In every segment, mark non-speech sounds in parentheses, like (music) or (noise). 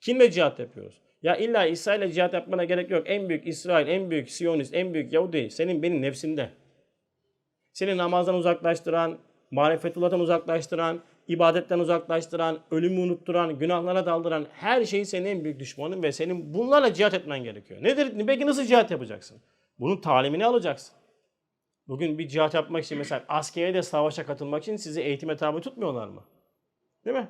Kimle cihat yapıyoruz? Ya illa İsrail'le cihat yapmana gerek yok. En büyük İsrail, en büyük Siyonist, en büyük Yahudi senin benim nefsinde. Seni namazdan uzaklaştıran, marifetullah'tan uzaklaştıran, ibadetten uzaklaştıran, ölümü unutturan, günahlara daldıran her şey senin en büyük düşmanın ve senin bunlarla cihat etmen gerekiyor. Nedir? Peki nasıl cihat yapacaksın? Bunun talimini alacaksın. Bugün bir cihat yapmak için mesela askere de savaşa katılmak için sizi eğitime tabi tutmuyorlar mı? Değil mi?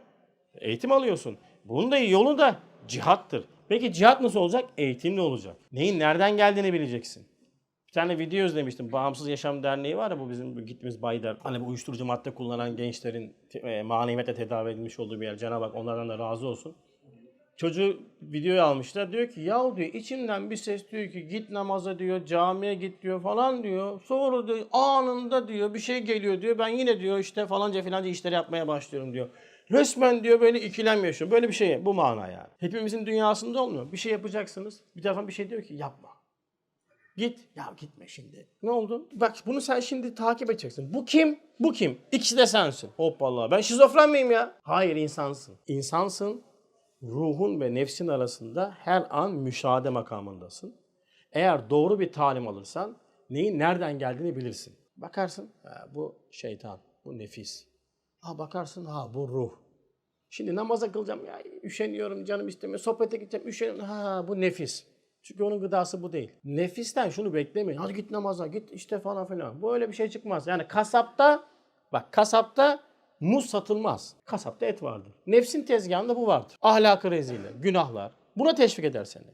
Eğitim alıyorsun. Bunun da yolu da cihattır. Peki cihat nasıl olacak? Eğitimli olacak. Neyin nereden geldiğini bileceksin. Bir tane video izlemiştim. Bağımsız Yaşam Derneği var ya bu bizim bu gittiğimiz Baydar. Hani bu uyuşturucu madde kullanan gençlerin e, maneviyetle tedavi edilmiş olduğu bir yer. Cenab-ı Hak onlardan da razı olsun. Çocuğu videoya almışlar. Diyor ki yahu diyor içimden bir ses diyor ki git namaza diyor camiye git diyor falan diyor. Sonra diyor anında diyor bir şey geliyor diyor. Ben yine diyor işte falanca filanca işleri yapmaya başlıyorum diyor. Resmen diyor böyle ikilem yaşıyor. Böyle bir şey bu mana yani. Hepimizin dünyasında olmuyor. Bir şey yapacaksınız. Bir taraftan bir şey diyor ki yapma. Git. Ya gitme şimdi. Ne oldu? Bak bunu sen şimdi takip edeceksin. Bu kim? Bu kim? İkisi de sensin. Hoppala. Ben şizofren miyim ya? Hayır insansın. İnsansın. Ruhun ve nefsin arasında her an müşahede makamındasın. Eğer doğru bir talim alırsan neyin nereden geldiğini bilirsin. Bakarsın ha, bu şeytan, bu nefis. Ha bakarsın ha bu ruh. Şimdi namaza kılacağım ya üşeniyorum canım istemiyor. Sohbete gideceğim üşeniyorum. Ha bu nefis. Çünkü onun gıdası bu değil. Nefisten şunu beklemeyin. Hadi git namaza git işte falan filan. Böyle bir şey çıkmaz. Yani kasapta bak kasapta muz satılmaz. Kasapta et vardır. Nefsin tezgahında bu vardır. Ahlakı rezile, günahlar. Buna teşvik eder seni.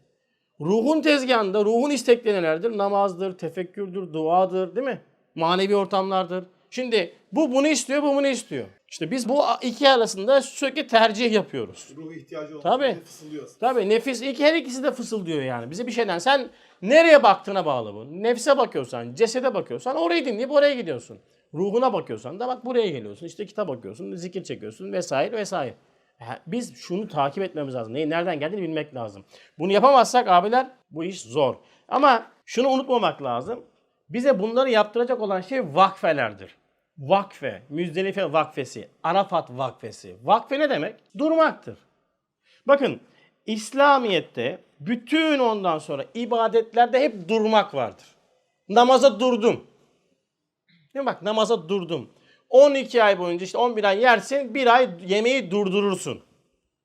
Ruhun tezgahında ruhun istekleri nelerdir? Namazdır, tefekkürdür, duadır değil mi? Manevi ortamlardır. Şimdi bu bunu istiyor, bu bunu istiyor. İşte biz bu iki arasında sürekli tercih yapıyoruz. Ruh ihtiyacı olmuş. Tabii. Fısıldıyorsun. Tabii nefis iki her ikisi de fısıldıyor yani. Bize bir şeyden sen nereye baktığına bağlı bu. Nefse bakıyorsan, cesede bakıyorsan orayı dinleyip oraya gidiyorsun. Ruhuna bakıyorsan da bak buraya geliyorsun. İşte kitap okuyorsun, zikir çekiyorsun vesaire vesaire. Ha, Biz şunu takip etmemiz lazım. Neyin nereden geldiğini bilmek lazım. Bunu yapamazsak abiler bu iş zor. Ama şunu unutmamak lazım. Bize bunları yaptıracak olan şey vakfelerdir. Vakfe, Müzdelife vakfesi, Arafat vakfesi. Vakfe ne demek? Durmaktır. Bakın İslamiyet'te bütün ondan sonra ibadetlerde hep durmak vardır. Namaza durdum. Değil? Bak namaza durdum. 12 ay boyunca işte 11 ay yersin bir ay yemeği durdurursun.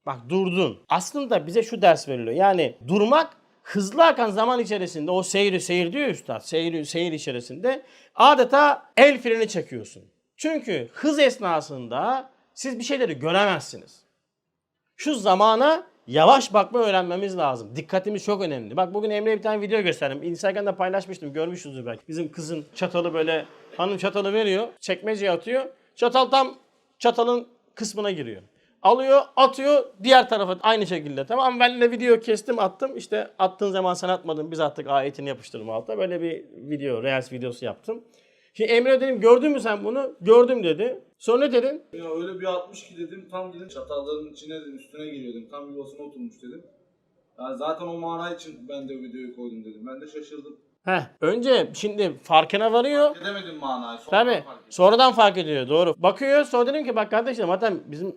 Bak durdun. Aslında bize şu ders veriliyor. Yani durmak hızlı akan zaman içerisinde o seyri seyir diyor üstad. Seyir, seyir içerisinde adeta el freni çekiyorsun. Çünkü hız esnasında siz bir şeyleri göremezsiniz. Şu zamana yavaş bakma öğrenmemiz lazım. Dikkatimiz çok önemli. Bak bugün Emre'ye bir tane video gösterdim. Instagram'da paylaşmıştım. Görmüşsünüzdür belki. Bizim kızın çatalı böyle hanım çatalı veriyor. Çekmeceye atıyor. Çatal tam çatalın kısmına giriyor. Alıyor, atıyor diğer tarafa aynı şekilde. Tamam ben de video kestim, attım. İşte attığın zaman sen atmadın. Biz attık ayetini yapıştırdım altta. Böyle bir video, Reels videosu yaptım. Şimdi Emre dedim gördün mü sen bunu? Gördüm dedi. Sonra ne dedin? Ya öyle bir atmış ki dedim tam dedim çatalların içine dedim üstüne geliyor dedim tam yuvasına oturmuş dedim. Yani zaten o mana için ben de videoyu koydum dedim. Ben de şaşırdım. Heh, önce şimdi farkına varıyor. Edemedim manayı. Sonradan Tabii. fark. Sonradan fark ediyor. Doğru. Bakıyor sonra dedim ki bak kardeşim zaten bizim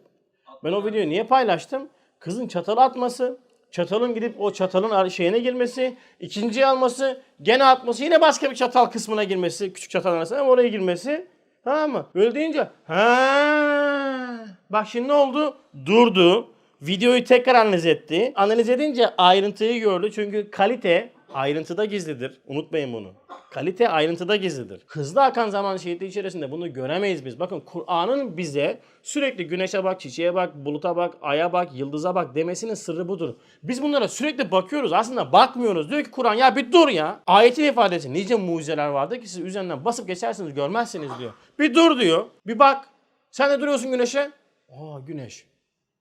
ben o videoyu niye paylaştım? Kızın çatalı atması, çatalın gidip o çatalın şeyine girmesi, ikinciyi alması, gene atması, yine başka bir çatal kısmına girmesi, küçük çatal arasına ama oraya girmesi. Tamam mı? Öyle deyince ha bak şimdi ne oldu? Durdu. Videoyu tekrar analiz etti. Analiz edince ayrıntıyı gördü. Çünkü kalite ayrıntıda gizlidir. Unutmayın bunu. Kalite ayrıntıda gizlidir. Hızlı akan zaman şehitliği içerisinde bunu göremeyiz biz. Bakın Kur'an'ın bize sürekli güneşe bak, çiçeğe bak, buluta bak, aya bak, yıldıza bak demesinin sırrı budur. Biz bunlara sürekli bakıyoruz. Aslında bakmıyoruz. Diyor ki Kur'an ya bir dur ya. Ayetin ifadesi nice mucizeler vardır ki siz üzerinden basıp geçersiniz görmezsiniz diyor. Bir dur diyor. Bir bak. Sen de duruyorsun güneşe. Aa güneş.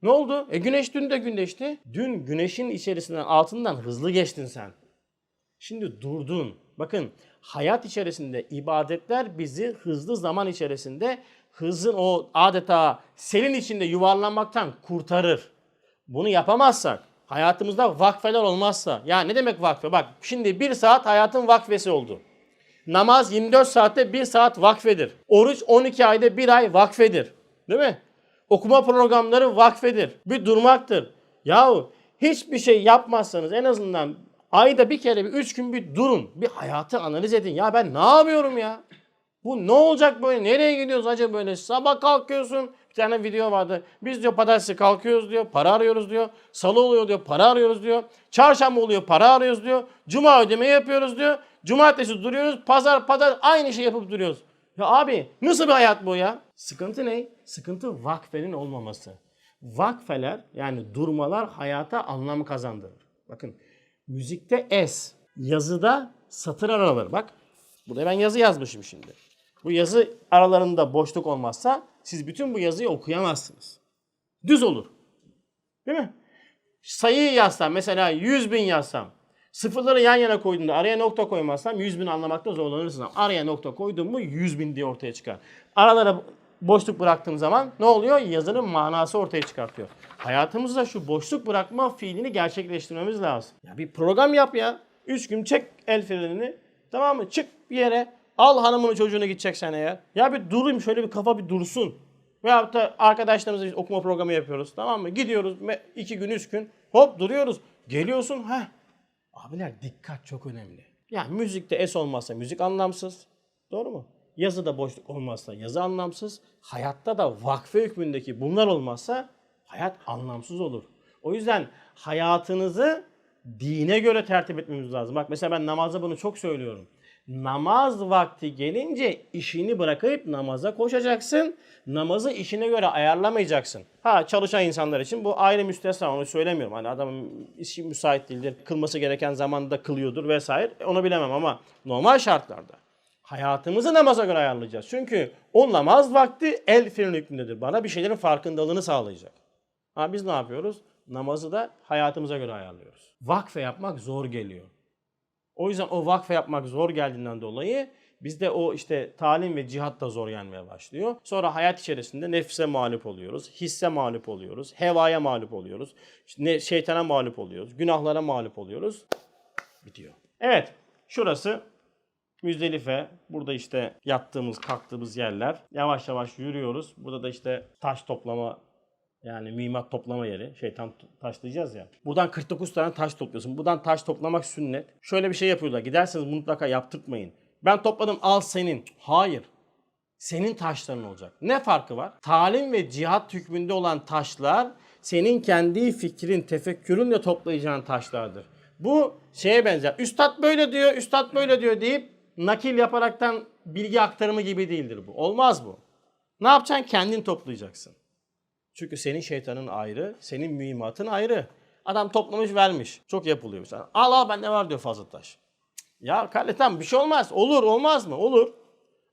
Ne oldu? E güneş dün de güneşti. Dün güneşin içerisinden altından hızlı geçtin sen. Şimdi durdun. Bakın hayat içerisinde ibadetler bizi hızlı zaman içerisinde hızın o adeta selin içinde yuvarlanmaktan kurtarır. Bunu yapamazsak, hayatımızda vakfeler olmazsa, ya ne demek vakfe? Bak şimdi bir saat hayatın vakfesi oldu. Namaz 24 saatte 1 saat vakfedir. Oruç 12 ayda 1 ay vakfedir. Değil mi? Okuma programları vakfedir. Bir durmaktır. Yahu hiçbir şey yapmazsanız en azından ayda bir kere bir üç gün bir durun. Bir hayatı analiz edin. Ya ben ne yapıyorum ya? Bu ne olacak böyle? Nereye gidiyoruz acaba böyle? Sabah kalkıyorsun. Bir tane video vardı. Biz diyor pazartesi kalkıyoruz diyor. Para arıyoruz diyor. Salı oluyor diyor. Para arıyoruz diyor. Çarşamba oluyor. Para arıyoruz diyor. Cuma ödeme yapıyoruz diyor. Cumartesi duruyoruz. Pazar pazar aynı şey yapıp duruyoruz. Ya abi nasıl bir hayat bu ya? Sıkıntı ne? Sıkıntı vakfenin olmaması. Vakfeler yani durmalar hayata anlam kazandırır. Bakın müzikte es, yazıda satır araları. Bak burada ben yazı yazmışım şimdi. Bu yazı aralarında boşluk olmazsa siz bütün bu yazıyı okuyamazsınız. Düz olur. Değil mi? Sayıyı yazsam mesela 100 bin yazsam sıfırları yan yana koyduğumda araya nokta koymazsam 100 bin anlamakta zorlanırsın. Ama Araya nokta koydum mu 100 bin diye ortaya çıkar. Aralara boşluk bıraktığım zaman ne oluyor? Yazının manası ortaya çıkartıyor. Hayatımızda şu boşluk bırakma fiilini gerçekleştirmemiz lazım. Ya bir program yap ya. 3 gün çek el frenini. Tamam mı? Çık bir yere. Al hanımını çocuğunu gideceksen eğer. Ya bir durayım şöyle bir kafa bir dursun. Veyahut da arkadaşlarımızla biz okuma programı yapıyoruz. Tamam mı? Gidiyoruz iki gün üç gün. Hop duruyoruz. Geliyorsun. ha. Abiler dikkat çok önemli. Ya müzikte es olmazsa müzik anlamsız. Doğru mu? Yazıda boşluk olmazsa yazı anlamsız. Hayatta da vakfe hükmündeki bunlar olmazsa hayat anlamsız olur. O yüzden hayatınızı dine göre tertip etmemiz lazım. Bak mesela ben namazda bunu çok söylüyorum. Namaz vakti gelince işini bırakıp namaza koşacaksın. Namazı işine göre ayarlamayacaksın. Ha çalışan insanlar için bu ayrı müstesna onu söylemiyorum. Hani adamın işi müsait değildir. Kılması gereken zamanda kılıyordur vesaire. Onu bilemem ama normal şartlarda hayatımızı namaza göre ayarlayacağız. Çünkü o namaz vakti el freni hükmündedir. Bana bir şeylerin farkındalığını sağlayacak. Ha biz ne yapıyoruz? Namazı da hayatımıza göre ayarlıyoruz. Vakfe yapmak zor geliyor. O yüzden o vakfe yapmak zor geldiğinden dolayı bizde o işte talim ve cihat da zor gelmeye başlıyor. Sonra hayat içerisinde nefse mağlup oluyoruz, hisse mağlup oluyoruz, hevaya mağlup oluyoruz, şeytana mağlup oluyoruz, günahlara mağlup oluyoruz. Bitiyor. Evet, şurası Müzdelife. Burada işte yattığımız, kalktığımız yerler. Yavaş yavaş yürüyoruz. Burada da işte taş toplama yani mühimmat toplama yeri. Şeytan taşlayacağız ya. Buradan 49 tane taş topluyorsun. Buradan taş toplamak sünnet. Şöyle bir şey yapıyorlar. Giderseniz mutlaka yaptırtmayın. Ben topladım al senin. Hayır. Senin taşların olacak. Ne farkı var? Talim ve cihat hükmünde olan taşlar senin kendi fikrin, tefekkürünle toplayacağın taşlardır. Bu şeye benzer. Üstad böyle diyor, üstad böyle diyor deyip nakil yaparaktan bilgi aktarımı gibi değildir bu. Olmaz bu. Ne yapacaksın? Kendin toplayacaksın. Çünkü senin şeytanın ayrı, senin mühimmatın ayrı. Adam toplamış vermiş. Çok yapılıyor mesela. Al al bende var diyor fazla taş. Cık, Ya kardeşim tamam bir şey olmaz. Olur olmaz mı? Olur.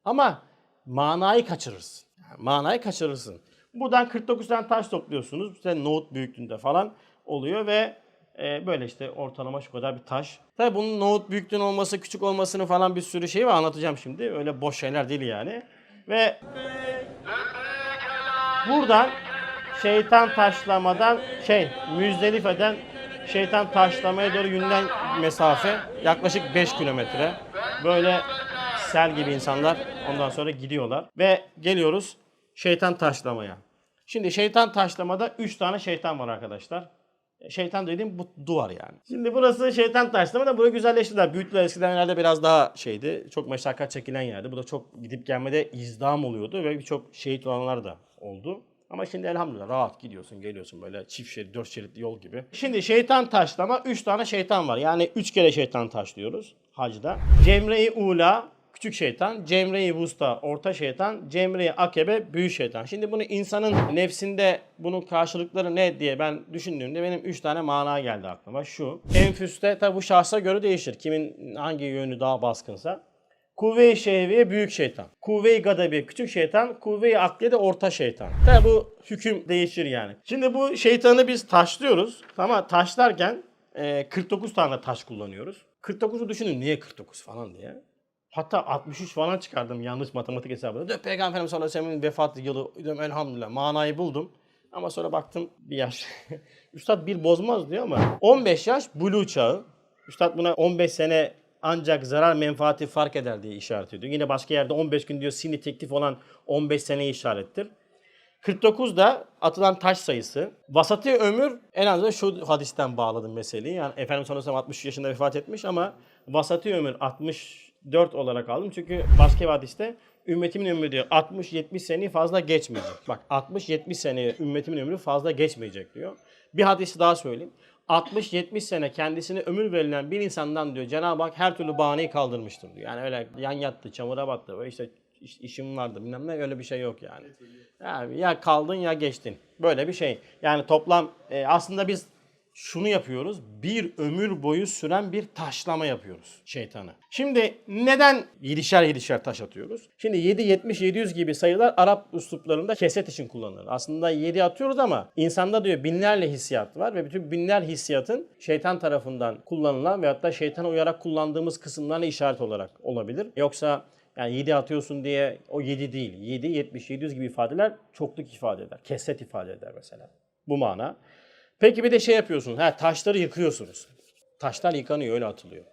Ama manayı kaçırırsın. Yani manayı kaçırırsın. Buradan 49 tane taş topluyorsunuz. İşte nohut büyüklüğünde falan oluyor ve e, böyle işte ortalama şu kadar bir taş. Tabii bunun nohut büyüklüğünün olması, küçük olmasını falan bir sürü şey var anlatacağım şimdi. Öyle boş şeyler değil yani. Ve buradan şeytan taşlamadan şey Müzdelife'den şeytan taşlamaya doğru yürünen mesafe yaklaşık 5 kilometre. Böyle sel gibi insanlar ondan sonra gidiyorlar. Ve geliyoruz şeytan taşlamaya. Şimdi şeytan taşlamada 3 tane şeytan var arkadaşlar. Şeytan dediğim bu duvar yani. Şimdi burası şeytan taşlama da burayı güzelleştirdiler. Büyüttüler eskiden herhalde biraz daha şeydi. Çok meşakkat çekilen yerdi. Bu da çok gidip gelmede izdam oluyordu ve birçok şehit olanlar da oldu. Ama şimdi elhamdülillah rahat gidiyorsun geliyorsun böyle çift şerit, dört şeritli yol gibi. Şimdi şeytan taşlama 3 tane şeytan var. Yani 3 kere şeytan taşlıyoruz hacda. Cemre-i Ula küçük şeytan, Cemre-i Vusta orta şeytan, Cemre-i Akebe büyük şeytan. Şimdi bunu insanın nefsinde bunun karşılıkları ne diye ben düşündüğümde benim 3 tane mana geldi aklıma. Şu, enfüste tabi bu şahsa göre değişir. Kimin hangi yönü daha baskınsa. Kuvve-i şehviye büyük şeytan. Kuvve-i gadabi küçük şeytan. Kuvve-i akliye de orta şeytan. Tabi bu hüküm değişir yani. Şimdi bu şeytanı biz taşlıyoruz. Ama taşlarken e, 49 tane taş kullanıyoruz. 49'u düşünün niye 49 falan diye. Hatta 63 falan çıkardım yanlış matematik hesabında. Diyor, Peygamber Efendimiz sallallahu aleyhi ve sellem'in vefat yılı. Diyorum elhamdülillah manayı buldum. Ama sonra baktım bir yaş. (laughs) Üstad bir bozmaz diyor ama 15 yaş bulu çağı. Üstad buna 15 sene ancak zarar menfaati fark eder diye işaret ediyor. Yine başka yerde 15 gün diyor sini teklif olan 15 seneyi işarettir. 49 da atılan taş sayısı. Vasati ömür en azından şu hadisten bağladım meseleyi. Yani Efendimiz sallallahu aleyhi ve sellem 63 yaşında vefat etmiş ama vasati ömür 64 olarak aldım. Çünkü başka bir hadiste ümmetimin ömrü diyor 60-70 seneyi fazla geçmeyecek. Bak 60-70 sene ümmetimin ömrü fazla geçmeyecek diyor. Bir hadisi daha söyleyeyim. 60-70 sene kendisine ömür verilen bir insandan diyor Cenab-ı Hak her türlü bahaneyi kaldırmıştır diyor. Yani öyle yan yattı, çamura battı, böyle işte iş- işim vardı bilmem ne öyle bir şey yok yani. Yani ya kaldın ya geçtin. Böyle bir şey. Yani toplam e, aslında biz şunu yapıyoruz. Bir ömür boyu süren bir taşlama yapıyoruz şeytanı. Şimdi neden yedişer yedişer taş atıyoruz? Şimdi 7, 70, 700 gibi sayılar Arap üsluplarında keset için kullanılır. Aslında 7 atıyoruz ama insanda diyor binlerle hissiyat var ve bütün binler hissiyatın şeytan tarafından kullanılan veyahut da şeytana uyarak kullandığımız kısımlarına işaret olarak olabilir. Yoksa yani 7 atıyorsun diye o 7 değil. 7, 70, 700 gibi ifadeler çokluk ifade eder. Keset ifade eder mesela. Bu mana. Peki bir de şey yapıyorsunuz. Ha, taşları yıkıyorsunuz. Taşlar yıkanıyor öyle atılıyor.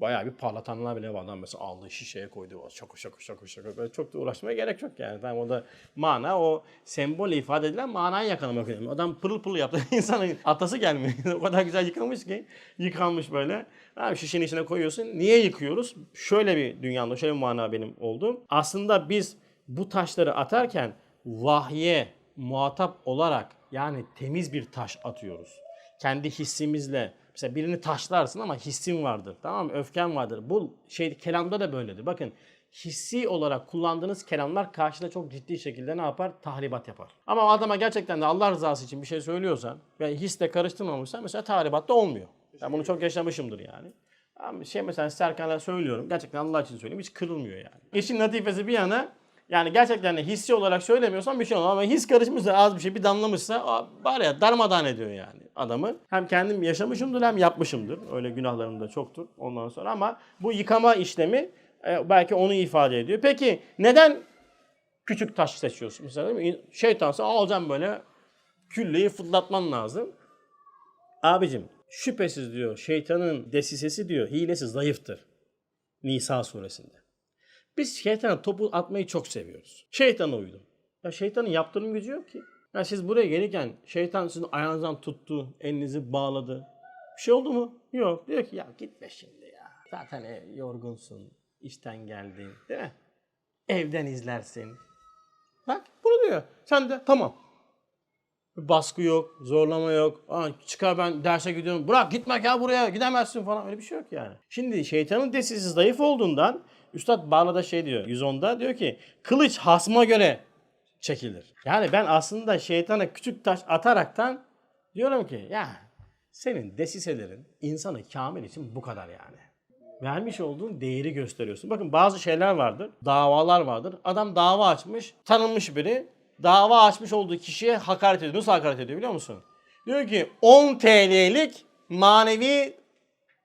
Bayağı bir parlatanlar bile var. Adam mesela aldığı şişeye koydu. O Şako şako şako şako. Böyle çok da uğraşmaya gerek yok yani. Tamam o da mana o sembol ifade edilen manayı yakalamak önemli. Adam pırıl pırıl yaptı. (laughs) İnsanın atası gelmiyor. (laughs) o kadar güzel yıkanmış ki. Yıkanmış böyle. Abi şişenin içine koyuyorsun. Niye yıkıyoruz? Şöyle bir dünyamda şöyle bir mana benim oldu. Aslında biz bu taşları atarken vahye muhatap olarak yani temiz bir taş atıyoruz. Kendi hissimizle mesela birini taşlarsın ama hissin vardır. Tamam mı? Öfken vardır. Bu şey kelamda da böyledir. Bakın hissi olarak kullandığınız kelamlar karşıda çok ciddi şekilde ne yapar? Tahribat yapar. Ama adama gerçekten de Allah rızası için bir şey söylüyorsan ve hisle karıştırmamışsan mesela tahribat da olmuyor. Ben bunu çok yaşamışımdır yani. Ama şey mesela Serkan'a söylüyorum. Gerçekten Allah için söylüyorum. Hiç kırılmıyor yani. İşin latifesi bir yana yani gerçekten de hissi olarak söylemiyorsan bir şey olmaz ama his karışmışsa az bir şey bir damlamışsa var ya darmadağın ediyor yani adamı. Hem kendim yaşamışımdır hem yapmışımdır. Öyle günahlarım da çoktur ondan sonra ama bu yıkama işlemi e, belki onu ifade ediyor. Peki neden küçük taş seçiyorsun? Mesela değil mi? Şeytansa alacağım böyle külleyi fırlatman lazım. Abicim şüphesiz diyor şeytanın desisesi diyor hilesi zayıftır. Nisa suresinde. Biz şeytana topu atmayı çok seviyoruz. Şeytana uydum. Ya şeytanın yaptırım gücü yok ki. Ya siz buraya gelirken şeytan sizin ayağınızdan tuttu, elinizi bağladı. Bir şey oldu mu? Yok. Diyor ki ya gitme şimdi ya. Zaten e, yorgunsun, işten geldin değil mi? Evden izlersin. Bak bunu diyor. Sen de tamam. Baskı yok, zorlama yok. Aa, çıkar ben derse gidiyorum. Bırak gitmek ya buraya gidemezsin falan. Öyle bir şey yok yani. Şimdi şeytanın desisi zayıf olduğundan Üstad Bağla'da şey diyor 110'da diyor ki kılıç hasma göre çekilir. Yani ben aslında şeytana küçük taş ataraktan diyorum ki ya senin desiselerin insanı kamil için bu kadar yani. Vermiş olduğun değeri gösteriyorsun. Bakın bazı şeyler vardır. Davalar vardır. Adam dava açmış. Tanınmış biri. Dava açmış olduğu kişiye hakaret ediyor. Nasıl hakaret ediyor biliyor musun? Diyor ki 10 TL'lik manevi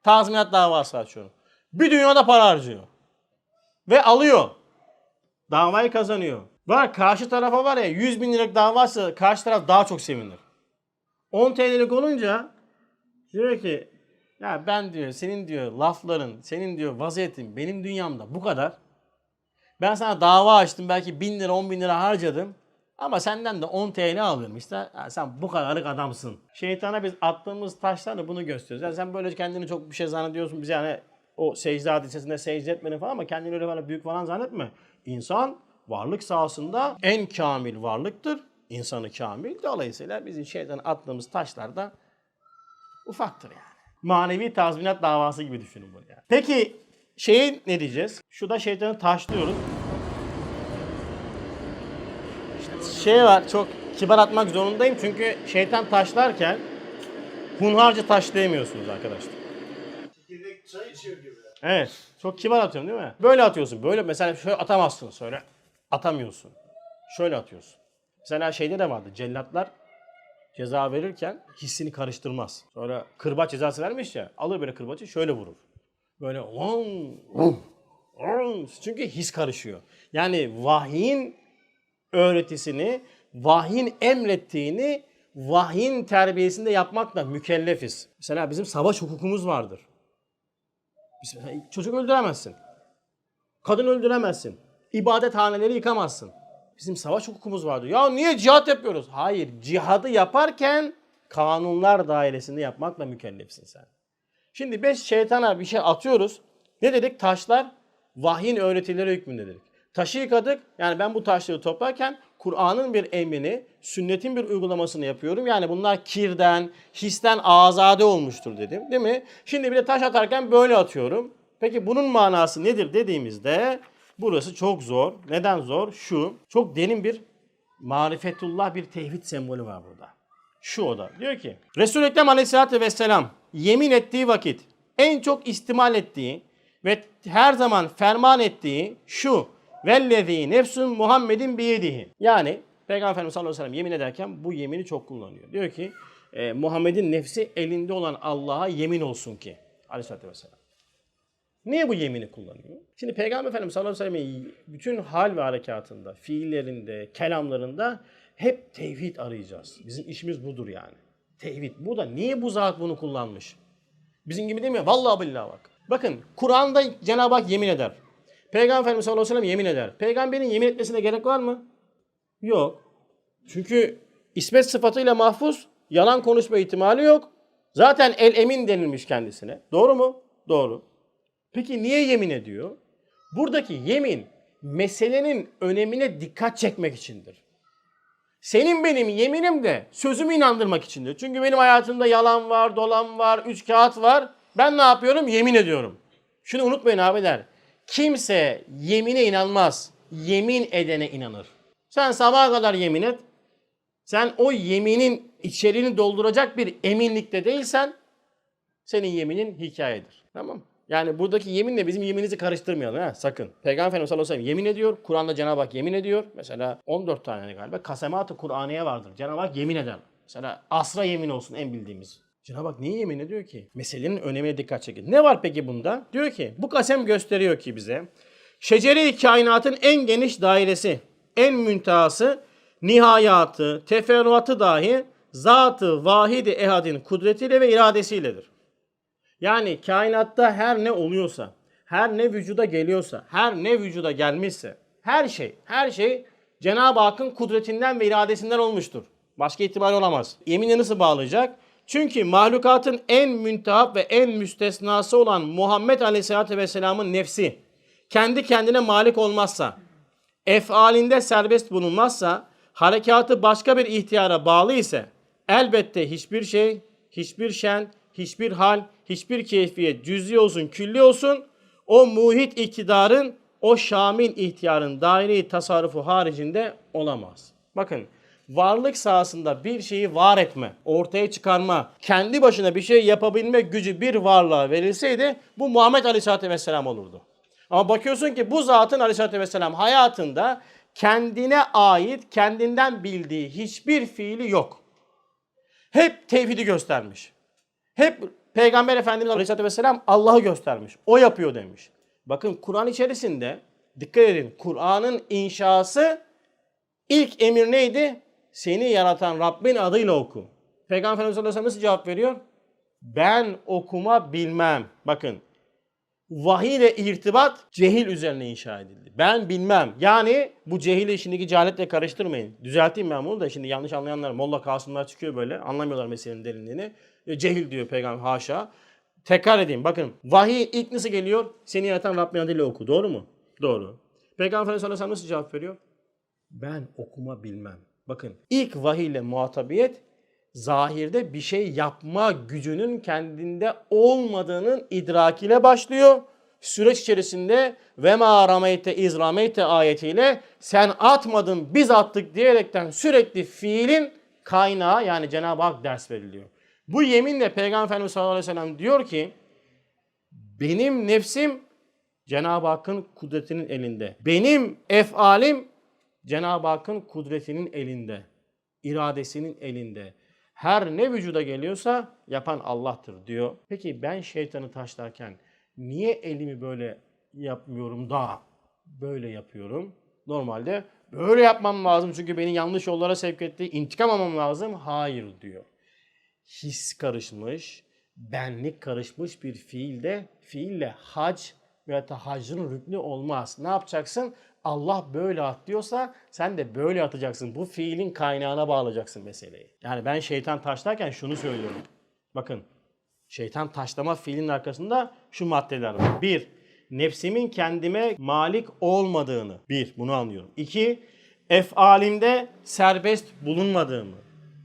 tazminat davası açıyorum. Bir dünyada para harcıyor. Ve alıyor. Davayı kazanıyor. Var karşı tarafa var ya 100 bin liralık davası karşı taraf daha çok sevinir. 10 TL'lik olunca diyor ki ya ben diyor senin diyor lafların, senin diyor vaziyetin benim dünyamda bu kadar. Ben sana dava açtım belki 1000 lira 10 bin lira harcadım. Ama senden de 10 TL alıyorum işte. Ha, sen bu kadarlık adamsın. Şeytana biz attığımız taşlarla bunu gösteriyoruz. Yani sen böyle kendini çok bir şey zannediyorsun. Biz yani o secde hadisesinde secde etmeni falan ama kendini öyle böyle büyük falan zannetme. İnsan varlık sahasında en kamil varlıktır. İnsanı kamil. Dolayısıyla bizim şeytana attığımız taşlar da ufaktır yani. Manevi tazminat davası gibi düşünün bunu yani. Peki şeyi ne diyeceğiz? Şu da şeytanı taşlıyoruz. şey var çok kibar atmak zorundayım çünkü şeytan taşlarken hunharca taşlayamıyorsunuz arkadaşlar. Çay içiyor gibi. Evet. Çok kibar atıyorum değil mi? Böyle atıyorsun. Böyle mesela şöyle atamazsın. Şöyle atamıyorsun. Şöyle atıyorsun. Mesela şeyde de vardı. Cellatlar ceza verirken hissini karıştırmaz. Sonra kırbaç cezası vermiş ya. Alır böyle kırbaçı şöyle vurur. Böyle on, on. Çünkü his karışıyor. Yani vahyin öğretisini, vahyin emrettiğini vahyin terbiyesinde yapmakla mükellefiz. Mesela bizim savaş hukukumuz vardır. Çocuk öldüremezsin. Kadın öldüremezsin. İbadethaneleri yıkamazsın. Bizim savaş hukukumuz var diyor. Ya niye cihat yapıyoruz? Hayır cihadı yaparken kanunlar dairesinde yapmakla mükellefsin sen. Şimdi beş şeytana bir şey atıyoruz. Ne dedik? Taşlar vahyin öğretileri hükmünde dedik. Taşı yıkadık. Yani ben bu taşları toplarken Kur'an'ın bir emrini, sünnetin bir uygulamasını yapıyorum. Yani bunlar kirden, histen azade olmuştur dedim. Değil mi? Şimdi bir de taş atarken böyle atıyorum. Peki bunun manası nedir dediğimizde burası çok zor. Neden zor? Şu. Çok derin bir marifetullah bir tevhid sembolü var burada. Şu o da. Diyor ki Resul-i Ekrem Aleyhisselatü Vesselam yemin ettiği vakit en çok istimal ettiği ve her zaman ferman ettiği şu vellezî nefsun Muhammedin biyedihi. Yani Peygamber sallallahu aleyhi ve sellem yemin ederken bu yemini çok kullanıyor. Diyor ki e, Muhammed'in nefsi elinde olan Allah'a yemin olsun ki aleyhissalatü vesselam. Niye bu yemini kullanıyor? Şimdi Peygamber Efendimiz sallallahu aleyhi ve sellem'in bütün hal ve harekatında, fiillerinde, kelamlarında hep tevhid arayacağız. Bizim işimiz budur yani. Tevhid. Bu da niye bu zat bunu kullanmış? Bizim gibi değil mi? Vallahi billahi bak. Bakın Kur'an'da Cenab-ı Hak yemin eder. Peygamber Efendimiz sallallahu aleyhi ve sellem yemin eder. Peygamberin yemin etmesine gerek var mı? Yok. Çünkü ismet sıfatıyla mahfuz, yalan konuşma ihtimali yok. Zaten el emin denilmiş kendisine. Doğru mu? Doğru. Peki niye yemin ediyor? Buradaki yemin meselenin önemine dikkat çekmek içindir. Senin benim yeminim de sözümü inandırmak içindir. Çünkü benim hayatımda yalan var, dolan var, üç kağıt var. Ben ne yapıyorum? Yemin ediyorum. Şunu unutmayın abiler. Kimse yemine inanmaz. Yemin edene inanır. Sen sabaha kadar yemin et. Sen o yeminin içeriğini dolduracak bir eminlikte değilsen senin yeminin hikayedir. Tamam mı? Yani buradaki yeminle bizim yeminimizi karıştırmayalım ha sakın. Peygamber Efendimiz sallallahu aleyhi ve sellem yemin ediyor. Kur'an'da Cenab-ı Hak yemin ediyor. Mesela 14 tane galiba kasemat-ı Kur'aniye vardır. Cenab-ı Hak yemin eder. Mesela asra yemin olsun en bildiğimiz. Cenab-ı Hak niye yemin ediyor ki? Meselenin önemine dikkat çekin. Ne var peki bunda? Diyor ki bu kasem gösteriyor ki bize şecere-i kainatın en geniş dairesi, en müntehası, nihayatı, teferruatı dahi zatı vahidi ehadin kudretiyle ve iradesiyledir. Yani kainatta her ne oluyorsa, her ne vücuda geliyorsa, her ne vücuda gelmişse, her şey, her şey Cenab-ı Hakk'ın kudretinden ve iradesinden olmuştur. Başka ihtimal olamaz. Yeminle nasıl bağlayacak? Çünkü mahlukatın en müntehap ve en müstesnası olan Muhammed Aleyhisselatü Vesselam'ın nefsi kendi kendine malik olmazsa, efalinde serbest bulunmazsa, harekatı başka bir ihtiyara bağlı ise elbette hiçbir şey, hiçbir şen, hiçbir hal, hiçbir keyfiyet cüz'i olsun, külli olsun o muhit iktidarın, o şamil ihtiyarın daire tasarrufu haricinde olamaz. Bakın varlık sahasında bir şeyi var etme, ortaya çıkarma, kendi başına bir şey yapabilme gücü bir varlığa verilseydi bu Muhammed Aleyhisselatü Vesselam olurdu. Ama bakıyorsun ki bu zatın Aleyhisselatü Vesselam hayatında kendine ait, kendinden bildiği hiçbir fiili yok. Hep tevhidi göstermiş. Hep Peygamber Efendimiz Aleyhisselatü Vesselam Allah'ı göstermiş. O yapıyor demiş. Bakın Kur'an içerisinde dikkat edin Kur'an'ın inşası ilk emir neydi? Seni yaratan Rabbin adıyla oku. Peygamber Efendimiz Aleyhisselam nasıl cevap veriyor? Ben okuma bilmem. Bakın vahiy ile irtibat cehil üzerine inşa edildi. Ben bilmem. Yani bu cehili şimdiki cehaletle karıştırmayın. Düzelteyim ben bunu da şimdi yanlış anlayanlar, Molla Kasımlar çıkıyor böyle. Anlamıyorlar meselenin derinliğini. E, Cehil diyor peygamber haşa. Tekrar edeyim bakın. Vahiy ilk nasıl geliyor? Seni yaratan Rabbin adıyla oku. Doğru mu? Doğru. Peygamber Efendimiz nasıl cevap veriyor? Ben okuma bilmem. Bakın ilk vahiy ile muhatabiyet zahirde bir şey yapma gücünün kendinde olmadığının idrakiyle başlıyor. Süreç içerisinde ve ma rameyte iz rameyte ayetiyle sen atmadın biz attık diyerekten sürekli fiilin kaynağı yani Cenab-ı Hak ders veriliyor. Bu yeminle Peygamber Efendimiz sallallahu aleyhi ve sellem diyor ki benim nefsim Cenab-ı Hakk'ın kudretinin elinde. Benim efalim Cenab-ı Hakk'ın kudretinin elinde. iradesinin elinde. Her ne vücuda geliyorsa yapan Allah'tır diyor. Peki ben şeytanı taşlarken niye elimi böyle yapmıyorum da böyle yapıyorum? Normalde böyle yapmam lazım çünkü beni yanlış yollara sevk etti. İntikam almam lazım. Hayır diyor. His karışmış, benlik karışmış bir fiilde fiille hac da hacın rüknü olmaz. Ne yapacaksın? Allah böyle at diyorsa sen de böyle atacaksın. Bu fiilin kaynağına bağlayacaksın meseleyi. Yani ben şeytan taşlarken şunu söylüyorum. Bakın şeytan taşlama fiilinin arkasında şu maddeler var. Bir, nefsimin kendime malik olmadığını. Bir, bunu anlıyorum. İki, efalimde serbest bulunmadığımı.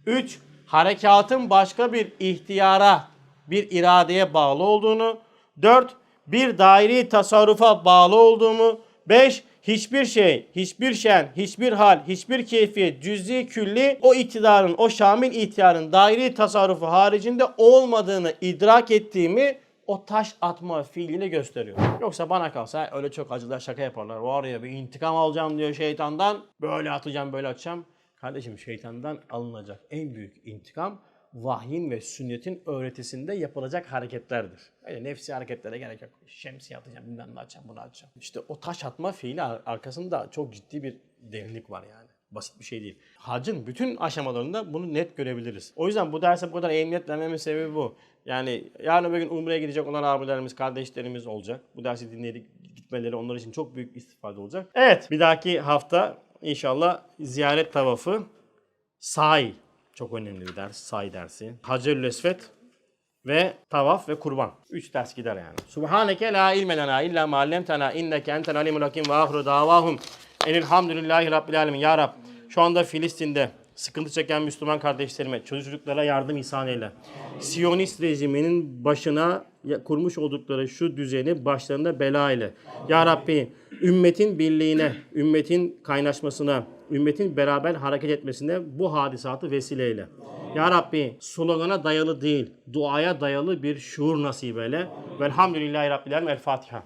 Üç, harekatın başka bir ihtiyara, bir iradeye bağlı olduğunu. Dört, bir dairi tasarrufa bağlı olduğumu. Beş, hiçbir şey, hiçbir şen, hiçbir hal, hiçbir keyfiyet, cüz'i, külli o iktidarın, o şamil ihtiyarın dairi tasarrufu haricinde olmadığını idrak ettiğimi o taş atma fiiliyle gösteriyor. Yoksa bana kalsa öyle çok acılar şaka yaparlar. Var ya bir intikam alacağım diyor şeytandan. Böyle atacağım böyle atacağım. Kardeşim şeytandan alınacak en büyük intikam vahyin ve sünnetin öğretisinde yapılacak hareketlerdir. Öyle nefsi hareketlere gerek yok. Şemsiye atacağım, bilmem ne atacağım, bunu atacağım. İşte o taş atma fiili ar- arkasında çok ciddi bir derinlik var yani. Basit bir şey değil. Hacın bütün aşamalarında bunu net görebiliriz. O yüzden bu derse bu kadar ehemmiyet vermemin sebebi bu. Yani yarın öbür gün Umre'ye gidecek olan abilerimiz, kardeşlerimiz olacak. Bu dersi dinleyip gitmeleri onlar için çok büyük istifade olacak. Evet, bir dahaki hafta inşallah ziyaret tavafı, sahi çok önemli bir ders, sahi dersi. Hacerül Esvet ve tavaf ve kurban. Üç ders gider yani. Subhaneke la ilme lena illa ma allamtana inneke entel alimul hakim ve ahru davahum enilhamdülillahi rabbil alemin. Ya Rab şu anda Filistin'de sıkıntı çeken Müslüman kardeşlerime, çocuk çocuklara yardım ihsan eyle. Siyonist rejiminin başına kurmuş oldukları şu düzeni başlarında bela ile. Ya Rabbi ümmetin birliğine, ümmetin kaynaşmasına, ümmetin beraber hareket etmesine bu hadisatı vesileyle. Ya Rabbi slogana dayalı değil, duaya dayalı bir şuur nasip eyle. Velhamdülillahi Rabbil Alemin. El Fatiha.